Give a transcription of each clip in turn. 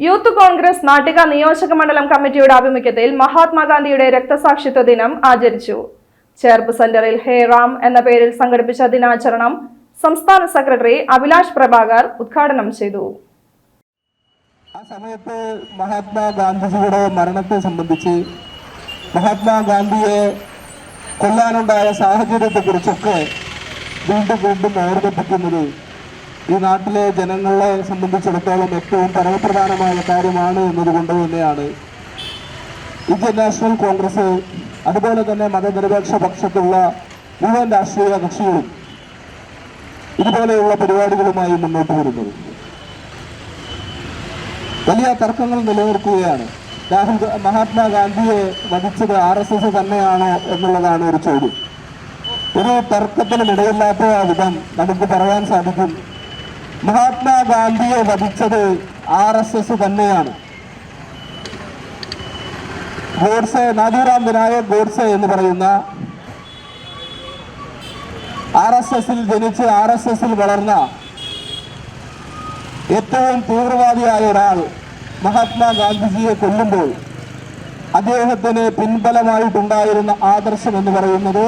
Youth Congress Nattika നിയോജക മണ്ഡലം കമ്മിറ്റിയുടെ ആഭിമുഖ്യത്തിൽ മഹാത്മാഗാന്ധിയുടെ രക്തസാക്ഷിത്വ ദിനം ആചരിച്ചു. ചേർപ്പ് സെന്ററിൽ ഹേ റാം എന്ന പേരിൽ സംഘടിപ്പിച്ച ദിനാചരണം സംസ്ഥാന സെക്രട്ടറി അഭിലാഷ് പ്രഭാകർ ഉദ്ഘാടനം ചെയ്തു. ആ സമയത്ത് മഹാത്മാഗാന്ധിജിയുടെ മരണത്തെ സംബന്ധിച്ച് മഹാത്മാഗാന്ധിയെ കൊല്ലാനുണ്ടായ സാഹചര്യത്തെക്കുറിച്ചൊക്കെ വീണ്ടും വീണ്ടും ഓർമ്മിപ്പിക്കുന്നത് ഈ നാട്ടിലെ ജനങ്ങളെ സംബന്ധിച്ചിടത്തോളം ഏറ്റവും പരമപ്രധാനമായ കാര്യമാണ് എന്നതുകൊണ്ട് തന്നെയാണ്. ഇന്ത്യൻ നാഷണൽ കോൺഗ്രസ് അതുപോലെ തന്നെ മതനിരപേക്ഷ പക്ഷത്തുള്ള മുഴുവൻ രാഷ്ട്രീയ കക്ഷികളും ഇതുപോലെയുള്ള പരിപാടികളുമായി മുന്നോട്ട് വരുന്നത്. വലിയ തർക്കങ്ങൾ നിലനിർത്തുകയാണ്. രാഹുൽ മഹാത്മാഗാന്ധിയെ വധിച്ചത് ആർ എസ് എസ് തന്നെയാണോ എന്നുള്ളതാണ് ഒരു ചോദ്യം. ഒരു തർക്കത്തിനും ഇടയില്ലാത്ത വിധം നമുക്ക് പറയാൻ സാധിക്കും മഹാത്മാഗാന്ധിയെ വധിച്ചത് ആർ എസ് എസ് തന്നെയാണ്. ഗോഡ്സെ നാഥുറാം വിനായക് ഗോഡ്സെ എന്ന് പറയുന്ന ആർ എസ് എസിൽ ജനിച്ച് ആർ എസ് എസിൽ വളർന്ന ഏറ്റവും തീവ്രവാദിയായ ഒരാൾ മഹാത്മാഗാന്ധിജിയെ കൊല്ലുമ്പോൾ അദ്ദേഹത്തിന് പിൻബലമായിട്ടുണ്ടായിരുന്ന ആദർശം എന്ന് പറയുന്നത്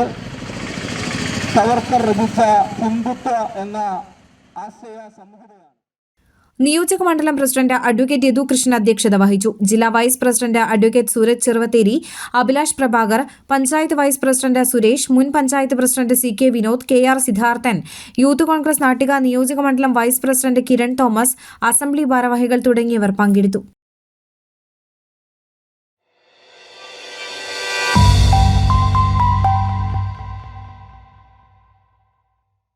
സവർക്കർ രചിച്ച ഹിന്ദുത്വ എന്ന നിയോജക മണ്ഡലം പ്രസിഡന്റ് അഡ്വക്കേറ്റ് യദു കൃഷ്ണൻ അധ്യക്ഷത വഹിച്ചു. ജില്ലാ vice president advocate Sooraj Cheruvatheri Abhilash Prabhakar panchayat vice president Suresh മുൻ panchayat president C K Vinod K R Siddharthan youth Congress Nattika നിയോജക മണ്ഡലം vice president Kiran Thomas assembly ഭാരവാഹികൾ തുടങ്ങിയവർ പങ്കെടുത്തു.